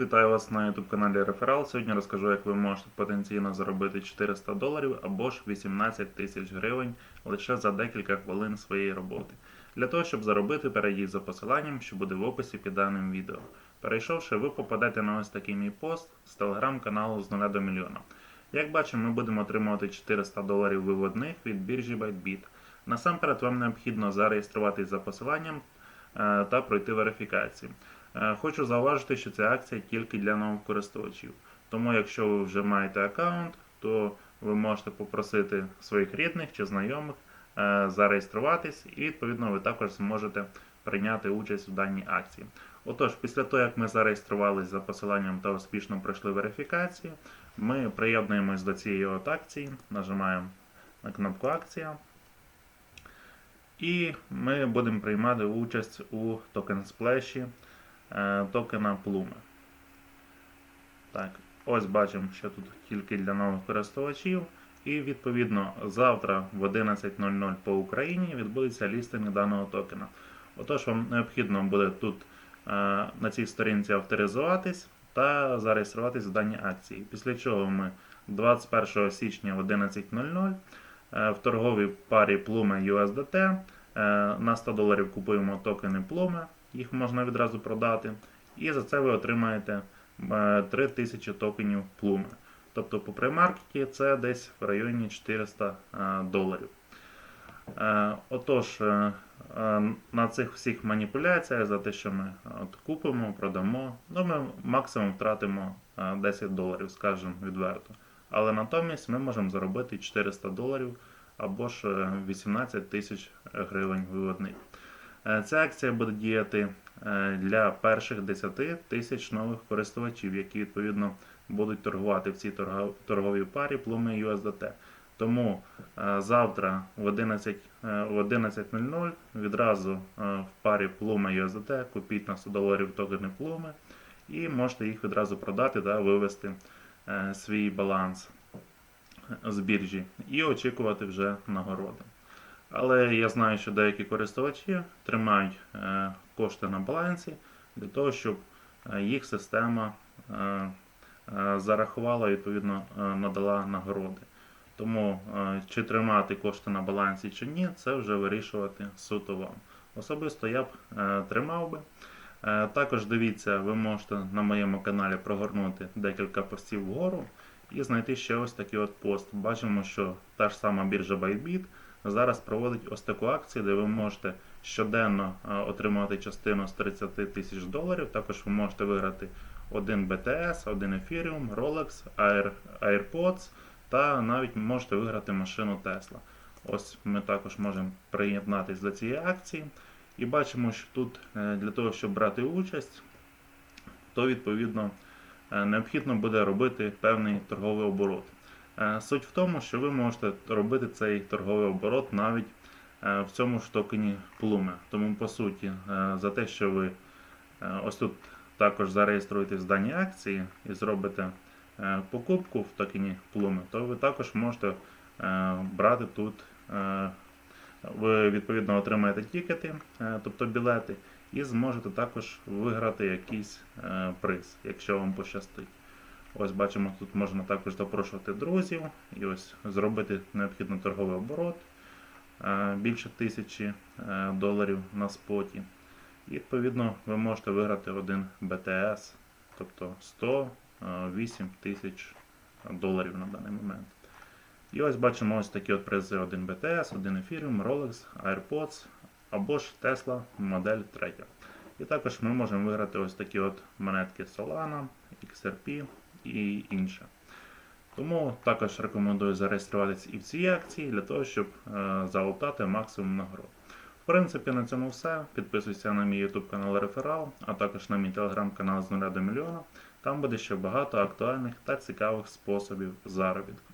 Вітаю вас на YouTube каналі Реферал. Сьогодні розкажу, як ви можете потенційно заробити 400 доларів або ж 18 тисяч гривень лише за декілька хвилин своєї роботи. Для того, щоб заробити, перейдіть за посиланням, що буде в описі під даним відео. Перейшовши, ви попадете на ось такий мій пост з телеграм-каналу з 0 до мільйона. Як бачимо, ми будемо отримувати 400 доларів виводних від біржі ByteBit. Насамперед вам необхідно зареєструватись за посиланням е, та пройти верифікацію. Е, Хочу зауважити, що ця акція тільки для нових користувачів. Тому, якщо ви вже маєте аккаунт, то ви можете попросити своїх рідних чи знайомих е, зареєструватись, і відповідно ви також зможете прийняти участь у даній акції. Отож, після того, як ми зареєструвалися за посиланням та успішно пройшли верифікацію, ми приєднуємось до цієї от акції, нажимаємо на кнопку Акція. І ми будемо приймати участь у токен сплеші токена Plume. Так, ось бачимо, що тут тільки для нових користувачів. І відповідно завтра в 11.00 по Україні відбудеться лістинг даного токена. Отож, вам необхідно буде тут е, на цій сторінці авторизуватись та зареєструватись в даній акції. Після чого ми 21 січня в 11.00 е, в торговій парі Plume USDT е, на 100 доларів купуємо токени Plume, їх можна відразу продати. І за це ви отримаєте е, 3000 токенів Plume. Тобто по премаркеті це десь в районі 400 е, доларів. Е, Отож, е, е, на цих всіх маніпуляціях за те, що ми от купимо, продамо, ну ми максимум втратимо е, 10 доларів, скажімо відверто. Але натомість ми можемо заробити 400 доларів або ж е, 18 тисяч гривень виводних. Е, Ця акція буде діяти е, для перших 10 тисяч нових користувачів, які відповідно будуть торгувати в цій торговій парі Plume USDT. Тому е, завтра в 11 е, 11.00 відразу е, в парі Plume USDT купіть на 100 доларів токени Plume і можете їх відразу продати та вивести свій баланс з біржі і очікувати вже нагороди. Але я знаю, що деякі користувачі тримають е, кошти на балансі для того, щоб е, їх система е, зарахувала, відповідно, е, надала нагороди. Тому чи тримати кошти на балансі чи ні, це вже вирішувати суто вам. Особисто я б тримав би. Також дивіться, ви можете на моєму каналі прогорнути декілька постів вгору і знайти ще ось такий от пост. Бачимо, що та ж сама біржа ByteBit зараз проводить ось таку акцію, де ви можете щоденно е, отримати частину з 30 тисяч доларів. Також ви можете виграти один BTS, один Ethereum, Rolex, Air, AirPods та навіть можете виграти машину Tesla. Ось ми також можемо приєднатися до цієї акції. І бачимо, що тут е, для того, щоб брати участь, то відповідно е, необхідно буде робити певний торговий оборот. Е, Суть в тому, що ви можете робити цей торговий оборот навіть е, в цьому ж токені Plume. Тому, по суті, е, за те, що ви ось тут також зареєструєтесь в даній акції і зробите покупку в токені Plume, то ви також можете брати тут. Ви відповідно отримаєте тікети, тобто білети, і зможете також виграти якийсь приз, якщо вам пощастить. Ось бачимо, тут можна також запрошувати друзів і ось зробити необхідний торговий оборот е, більше тисячі е, доларів на споті. І відповідно ви можете виграти один BTS, тобто 108 тисяч доларів на даний момент. І ось бачимо ось такі от призи: один BTS, один Ethereum, Rolex, AirPods або ж Tesla модель 3. І також ми можемо виграти ось такі от монетки Solana, XRP і інше. Тому також рекомендую зареєструватися і в цій акції для того, щоб е, залутати максимум нагород. В принципі, на цьому все. Підписуйся на мій YouTube канал Реферал, а також на мій телеграм-канал з нуля до мільйона. Там буде ще багато актуальних та цікавих способів заробітку.